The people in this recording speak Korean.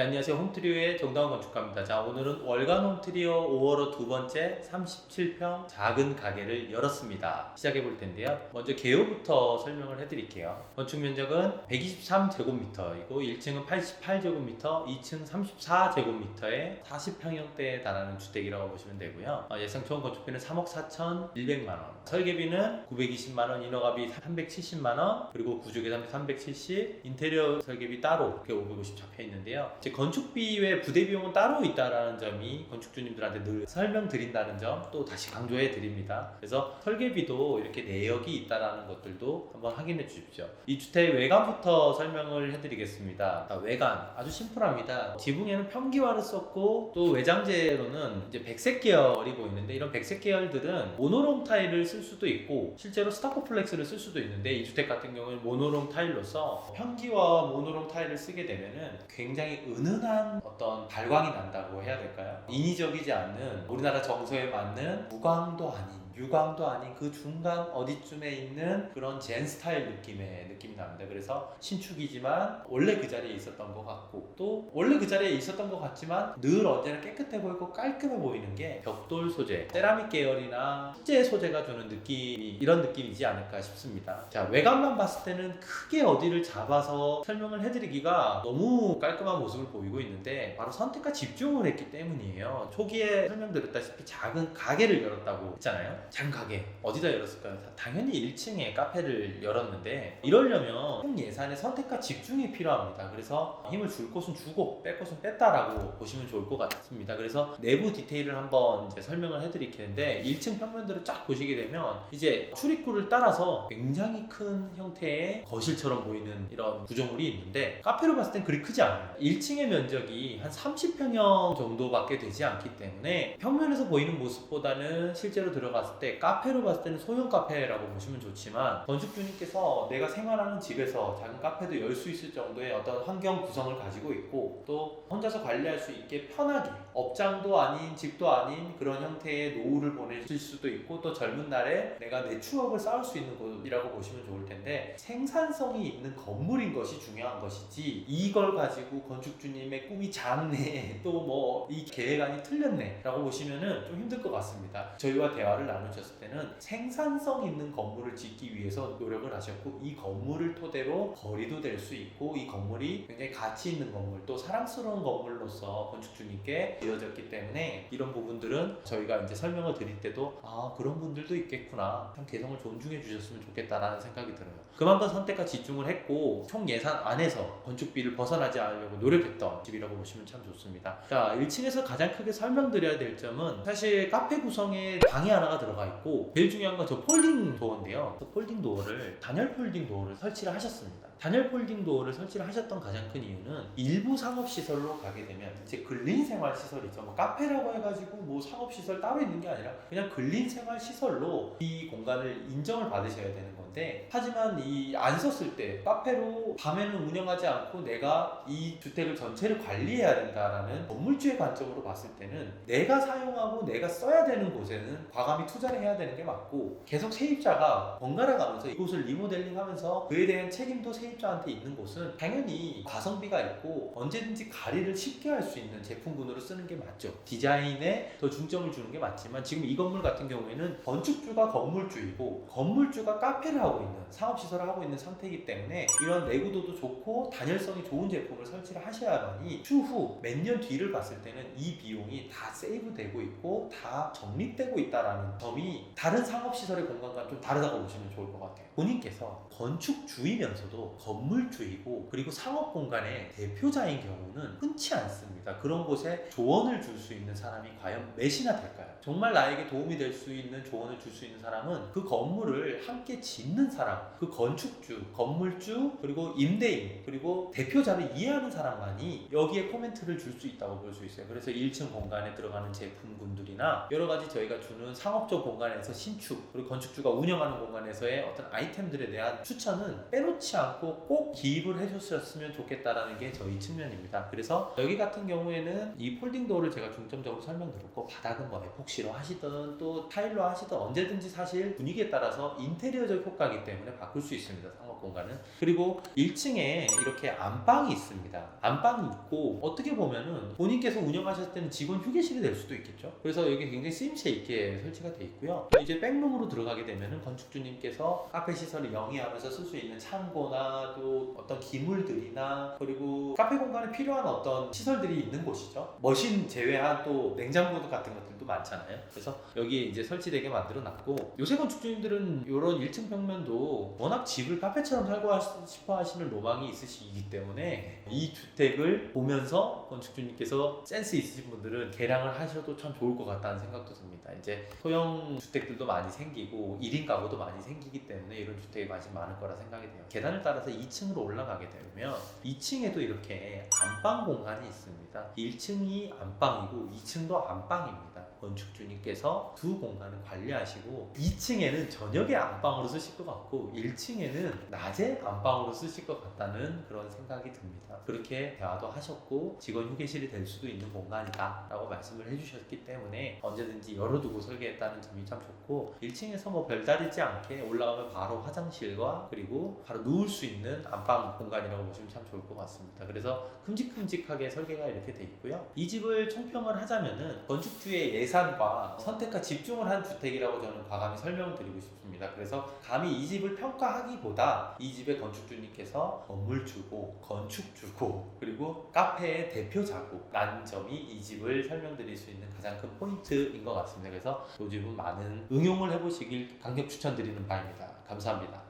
네, 안녕하세요. 홈트리오의 정다운 건축가입니다. 자, 오늘은 월간 홈트리오 5월호 두 번째 37평 작은 가게를 열었습니다. 시작해 볼 텐데요. 먼저 개요부터 설명을 해 드릴게요. 건축 면적은 123제곱미터이고 1층은 88제곱미터, 2층 34제곱미터의 40평형대에 달하는 주택이라고 보시면 되고요. 어, 예상 총 건축비는 3억 4,100만원, 설계비는 920만 원, 인허가비 370만 원, 그리고 구조계산비 370, 인테리어 설계비 따로 이렇게 550 잡혀 있는데요. 이제 건축비 외 부대 비용은 따로 있다라는 점이 건축주님들한테 늘 설명드린다는 점 또 다시 강조해 드립니다. 그래서 설계비도 이렇게 내역이 있다라는 것들도 한번 확인해 주십시오. 이 주택 외관부터 설명을 해드리겠습니다. 자, 외관 아주 심플합니다. 지붕에는 평기화를 썼고 또 외장재로는 이제 백색 계열이 보이는데 이런 백색 계열들은 모노롬 타일을 쓸 수도 있고 실제로 스타코플렉스를 쓸 수도 있는데 이 주택 같은 경우는 모노롬 타일로서 평기와 모노롬 타일을 쓰게 되면은 굉장히 은 은한 어떤 발광이 난다고 해야 될까요? 인위적이지 않는 우리나라 정서에 맞는 무광도 아닌 유광도 아닌 그 중간 어디쯤에 있는 그런 젠 스타일 느낌의 느낌이 납니다. 그래서 신축이지만 원래 그 자리에 있었던 것 같고 또 원래 그 자리에 있었던 것 같지만 늘 언제나 깨끗해 보이고 깔끔해 보이는 게 벽돌 소재, 세라믹 계열이나 수제 소재가 주는 느낌이 이런 느낌이지 않을까 싶습니다. 자 외관만 봤을 때는 크게 어디를 잡아서 설명을 해드리기가 너무 깔끔한 모습을 보이고 있는데 바로 선택과 집중을 했기 때문이에요. 초기에 설명드렸다시피 작은 가게를 열었다고 했잖아요. 작은 가게 어디다 열었을까요? 당연히 1층에 카페를 열었는데 이러려면 총 예산의 선택과 집중이 필요합니다. 그래서 힘을 줄 곳은 주고 뺄 곳은 뺐다라고 보시면 좋을 것 같습니다. 그래서 내부 디테일을 한번 이제 설명을 해드릴 텐데 1층 평면들을 쫙 보시게 되면 이제 출입구를 따라서 굉장히 큰 형태의 거실처럼 보이는 이런 구조물이 있는데 카페로 봤을 땐 그리 크지 않아요. 1층의 면적이 한 30평형 정도밖에 되지 않기 때문에 평면에서 보이는 모습보다는 실제로 들어갔을 때 카페로 봤을 때는 소형 카페라고 보시면 좋지만 건축주님께서 내가 생활하는 집에서 작은 카페도 열 수 있을 정도의 어떤 환경 구성을 가지고 있고 또 혼자서 관리할 수 있게 편하게 업장도 아닌 집도 아닌 그런 형태의 노후를 보내실 수도 있고 또 젊은 날에 내가 내 추억을 쌓을 수 있는 곳이라고 보시면 좋을 텐데 생산성이 있는 건물인 것이 중요한 것이지 이걸 가지고 건축주님의 꿈이 작네 또 뭐 이 계획안이 틀렸네 라고 보시면은 좀 힘들 것 같습니다. 저희와 대화를 나누 셨을 때는 생산성 있는 건물을 짓기 위해서 노력을 하셨고 이 건물을 토대로 거리도 될 수 있고 이 건물이 굉장히 가치 있는 건물 또 사랑스러운 건물로서 건축주님께 지어졌기 때문에 이런 부분들은 저희가 이제 설명을 드릴 때도 아 그런 분들도 있겠구나. 참 개성을 존중해 주셨으면 좋겠다라는 생각이 들어요. 그만큼 선택과 집중을 했고 총 예산 안에서 건축비를 벗어나지 않으려고 노력했던 집이라고 보시면 참 좋습니다. 자 1층에서 가장 크게 설명드려야 될 점은 사실 카페 구성에 방이 하나가 들어가 있고 제일 중요한 건 저 폴딩 도어인데요. 그 폴딩 도어를 단열 폴딩 도어를 설치를 하셨습니다. 단열 폴딩 도어를 설치를 하셨던 가장 큰 이유는 일부 상업 시설로 가게 되면 이제 근린 생활 시설이죠. 뭐 카페라고 해가지고 뭐 상업 시설 따로 있는 게 아니라 그냥 근린 생활 시설로 이 공간을 인정을 받으셔야 되는 건데 하지만 이 안 썼을 때 카페로 밤에는 운영하지 않고 내가 이 주택을 전체를 관리해야 된다라는 건물주의 관점으로 봤을 때는 내가 사용하고 내가 써야 되는 곳에는 과감히 투자 를 해야 되는 게 맞고 계속 세입자가 번갈아 가면서 이곳을 리모델링 하면서 그에 대한 책임도 세입자한테 있는 곳은 당연히 가성비가 있고 언제든지 가리를 쉽게 할 수 있는 제품군으로 쓰는 게 맞죠. 디자인에 더 중점을 주는 게 맞지만 지금 이 건물 같은 경우에는 건축주가 건물주이고 건물주가 카페를 하고 있는 상업시설을 하고 있는 상태이기 때문에 이런 내구도도 좋고 단열성이 좋은 제품을 설치를 하셔야만이 추후 몇 년 뒤를 봤을 때는 이 비용이 다 세이브되고 있고 다 적립되고 있다라는 점이 다른 상업시설의 공간과 좀 다르다고 보시면 좋을 것 같아요. 본인께서 건축주이면서도 건물주이고 그리고 상업 공간의 대표자인 경우는 흔치 않습니다. 그런 곳에 조언을 줄 수 있는 사람이 과연 몇이나 될까요? 정말 나에게 도움이 될 수 있는 조언을 줄 수 있는 사람은 그 건물을 함께 짓는 사람, 그 건축주, 건물주, 그리고 임대인, 그리고 대표자를 이해하는 사람만이 여기에 코멘트를 줄 수 있다고 볼 수 있어요. 그래서 1층 공간에 들어가는 제품군들이나 여러 가지 저희가 주는 상업적 공적 공간에서 신축 그리고 건축주가 운영하는 공간에서의 어떤 아이템들에 대한 추천은 빼놓지 않고 꼭 기입을 해줬으면 좋겠다라는 게 저희 측면입니다. 그래서 여기 같은 경우에는 이 폴딩 도어를 제가 중점적으로 설명드렸고 바닥은 뭐 에폭시로 하시든 또 타일로 하시든 언제든지 사실 분위기에 따라서 인테리어적 효과이기 때문에 바꿀 수 있습니다. 상업 공간은 그리고 1층에 이렇게 안방이 있습니다. 안방이 있고 어떻게 보면은 본인께서 운영하셨을 때는 직원 휴게실이 될 수도 있겠죠. 그래서 여기 굉장히 쓰임새 있게 설치가 돼 있고요. 이제 백룸으로 들어가게 되면은 건축주님께서 카페 시설을 영위하면서 쓸 수 있는 창고나 또 어떤 기물들이나 그리고 카페 공간에 필요한 어떤 시설들이 있는 곳이죠. 머신 제외한 또 냉장고 같은 것들도 많잖아요. 그래서 여기에 이제 설치되게 만들어 놨고 요새 건축주님들은 이런 1층 벽면도 워낙 집을 카페처럼 살고 싶어 하시는 로망이 있으시기 때문에 이 주택을 보면서 건축주님께서 센스 있으신 분들은 개량을 하셔도 참 좋을 것 같다는 생각도 듭니다. 이제 소형 주택들도 많이 생기고 1인 가구도 많이 생기기 때문에 이런 주택에 관심 많을 거라 생각이 돼요. 계단을 따라서 2층으로 올라가게 되면 2층에도 이렇게 안방 공간이 있습니다. 1층이 안방이고 2층도 안방입니다. 건축주님께서 두 공간을 관리하시고 2층에는 저녁에 안방으로 쓰실 것 같고 1층에는 낮에 안방으로 쓰실 것 같다는 그런 생각이 듭니다. 그렇게 대화도 하셨고 직원 휴게실이 될 수도 있는 공간이다 라고 말씀을 해주셨기 때문에 언제든지 열어두고 설계했다는 점이 참 좋고 1층에서 뭐 별다르지 않게 올라가면 바로 화장실과 그리고 바로 누울 수 있는 안방 공간이라고 보시면 참 좋을 것 같습니다. 그래서 큼직큼직하게 설계가 이렇게 돼 있고요. 이 집을 총평을 하자면은 건축주의 예 산과 선택과 집중을 한 주택이라고 저는 과감히 설명을 드리고 싶습니다. 그래서 감히 이 집을 평가하기보다 이 집의 건축주님께서 건물 주고 건축 주고 그리고 카페의 대표 자고 라는 점이 이 집을 설명드릴 수 있는 가장 큰 포인트인 것 같습니다. 그래서 이 집은 많은 응용을 해보시길 강력 추천드리는 바입니다. 감사합니다.